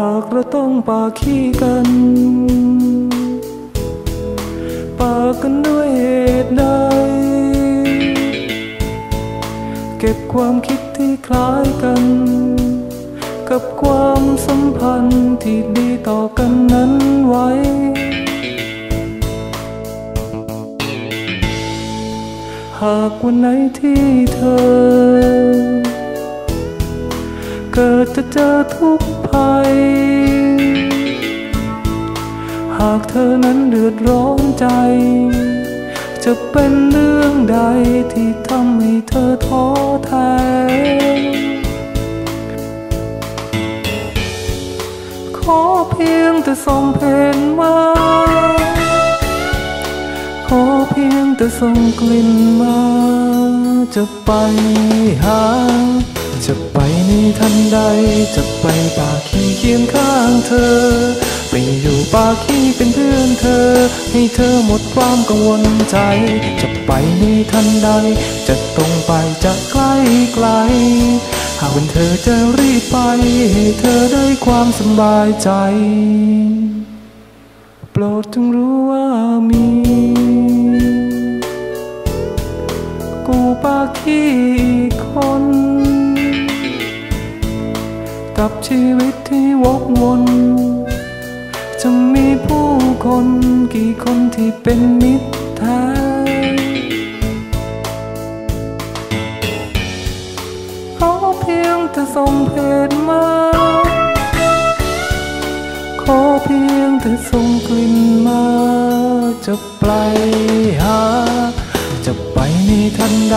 หากเราต้องปากขี้กัน ปากันด้วยเหตุใด เก็บความคิดที่คล้ายกัน กับความสัมพันธ์ที่ดีต่อกันนั้นไว้หากวันไหนที่เธอ จะเจอทุกภัย หากเธอนั้นเดือดร้อนใจ จะเป็นเรื่องใดที่ทำให้เธอท้อแท้ขอเพียงแต่ส่งเพนมาขอเพียงแต่ส่งกลิ่นมา จะไปหา จะไปในทันใด จะไปปากขี้เคียงข้างเธอ ไปอยู่ปากขี้เป็นเพื่อนเธอ ให้เธอหมดความกังวลใจ จะไปในทันใด จะตรงไปจะใกล้ไกล หากเป็นเธอจะรีบไปให้เธอได้ความสบายใจ โปรดจงรู้ว่ามี กูปาขี้อีกคน กับชีวิตที่วกวน จะมีผู้คนกี่คนที่เป็นมิตรแท้ขอเพียงแต่ส่งเพจมา ขอเพียงแต่ส่งกลิ่นมาจะไปหา นทันใด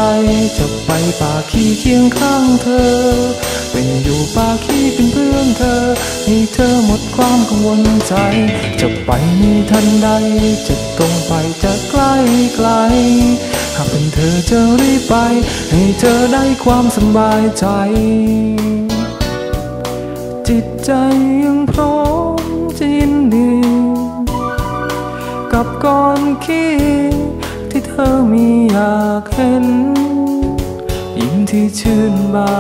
จะไปป่าขี้เคียงข้างเธอ เป็นอยู่ป่าขี้เป็นเพื่อนเธอ ให้เธอหมดความกังวลใจ จะไปในทันใด จะตรงไปจะใกล้ไกล หากเป็นเธอจะรีบไป ให้เธอได้ความสบายใจ จิตใจยังพร้อมจะยินดี กับก้อนขี้ อมีอยากเห็น ยิ้มที่ชื่นบา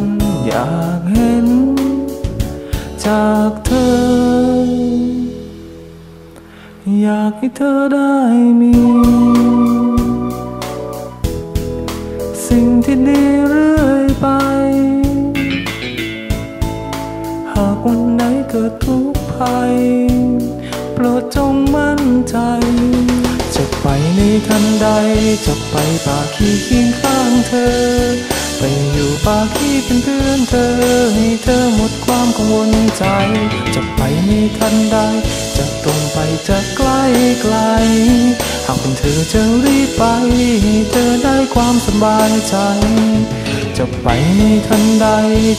น อยากเห็น จากเธอ อยากให้เธอได้มี สิ่งที่ดีเรื่อยไป หากวันไหนเกิดทุกข์ภัยโปรดจงมั่นใจ จะไปในทัน จะไปป่าขี้เคียงข้างเธอ ไปอยู่ป่าขี้เป็นเพื่อนเธอ ให้เธอหมดความกังวลใจ จะไปในทันใดจะตรงไปจะใกล้ไกล หากเป็นเธอจะรีบไป ให้เธอได้ความสบายใจ จะไปในทันใด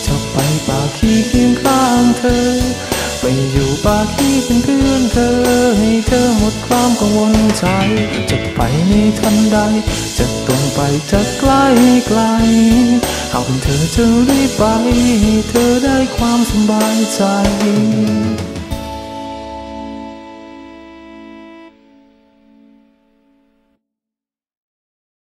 จะไปป่าขี้เคียงข้างเธอ อยู่ป่าที่เป็นเพื่อนเธอ ให้เธอหมดความกังวลใจ จะไปในทันใด จะตรงไปจะใกล้ไกลหากเป็นเธอจะรีบไปให้เธอได้ความสบายใจ